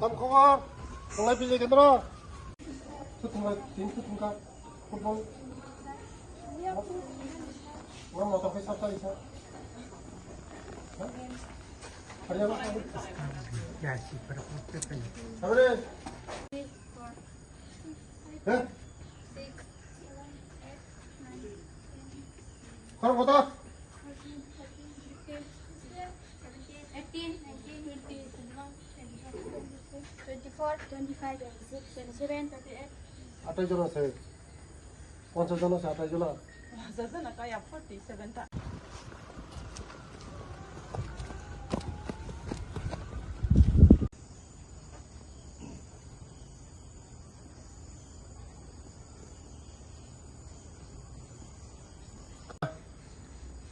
땅콩아 동네 빌리 견들어 그럼 보다. 18 19 20 24, 25, 26, 27, 28. 28 জন আছে 50 জন আছে 28 জন 50 47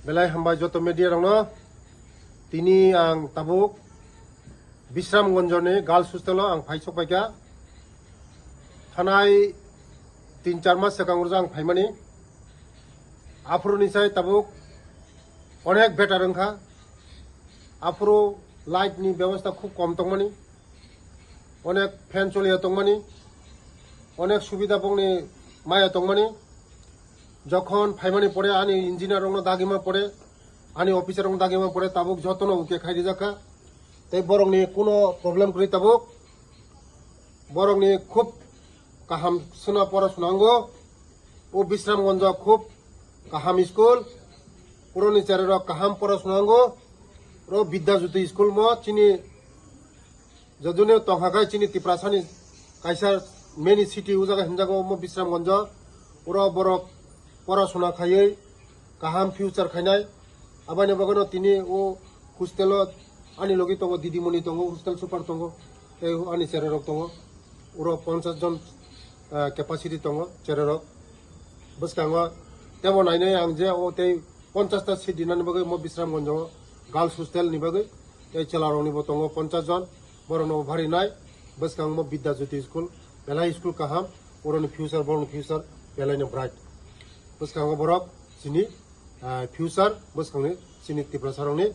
belai hamba joto media rong no tini ang tabuk. বিশ্রামগঞ্জনে গার্লস হোস্টেল আং ফাইসক পাইকা। থানায় তিন চার মাস সেকাংরজ আং ফাইমানি আফ্রোনিসাই তাবুক, অনেক বেটার ওংখা আফ্রো লাইটনি ব্যবস্থা খুব কম তংমানি অনেক ফ্যান চলিয়া তংমানি অনেক সুবিধা পংনি মায়া তংমানি যখন ফাইমানি পড়ে, আনি ইঞ্জিনিয়ার দাগিমা পড়ে, আনি অফিসার দাগিমা পড়ে, তাবুক যতন উকে খাইদি যাকা। তাই বরংনি কোনো প্রবলেম করি তাবুক বরংনি খুব কাহাম সোনা পড়াশোনাঙ্গো ও বিশ্রামগঞ্জ খুব কাহাম স্কুল। পুরনি চারের কাহাম পড়াশোনাঙ্গো র বিদ্যাজ্যোতি স্কুল ম, চিনি যদুনে তংহাকাই চিনি তিপ্রাসানি কাইসার মেনি সিটি উজাগা হিনজাগো ম, বিশ্রামগঞ্জ। ওরা বড় পড়াশোনা খাইयै কাহাম ফিউচার খাইনাই আবাইনে বাগানো তিনি ও হোস্টেল আনি লগি তঙ্গ দিদিমণি তঙ্গ হোস্টেল সুপার তঙ্গ এই আনি চেরারক তঙ্গ ওর পঞ্চাশ জন ক্যাপাসিটি তঙ্গ চেরারক বস কাঙ্গ তেমন আইনে আং যে ও তেই পঞ্চাশটা সিট দিনানি বাকি মো বিশ্রামগঞ্জ গার্লস হোস্টেল নিবাগি এই চেলারকনি তঙ্গ পঞ্চাশ জন বরণ ভারি নাই বস কাঙ্গ মো বিদ্যাজ্যোতি স্কুল বেলা স্কুল কাহাম ওরনি ফিউচার বরণ ফিউচার বেলাইনে ব্রাইট বস কাঙ্গ চিনি ফিউচার বস চিনি তীব্র সারংনি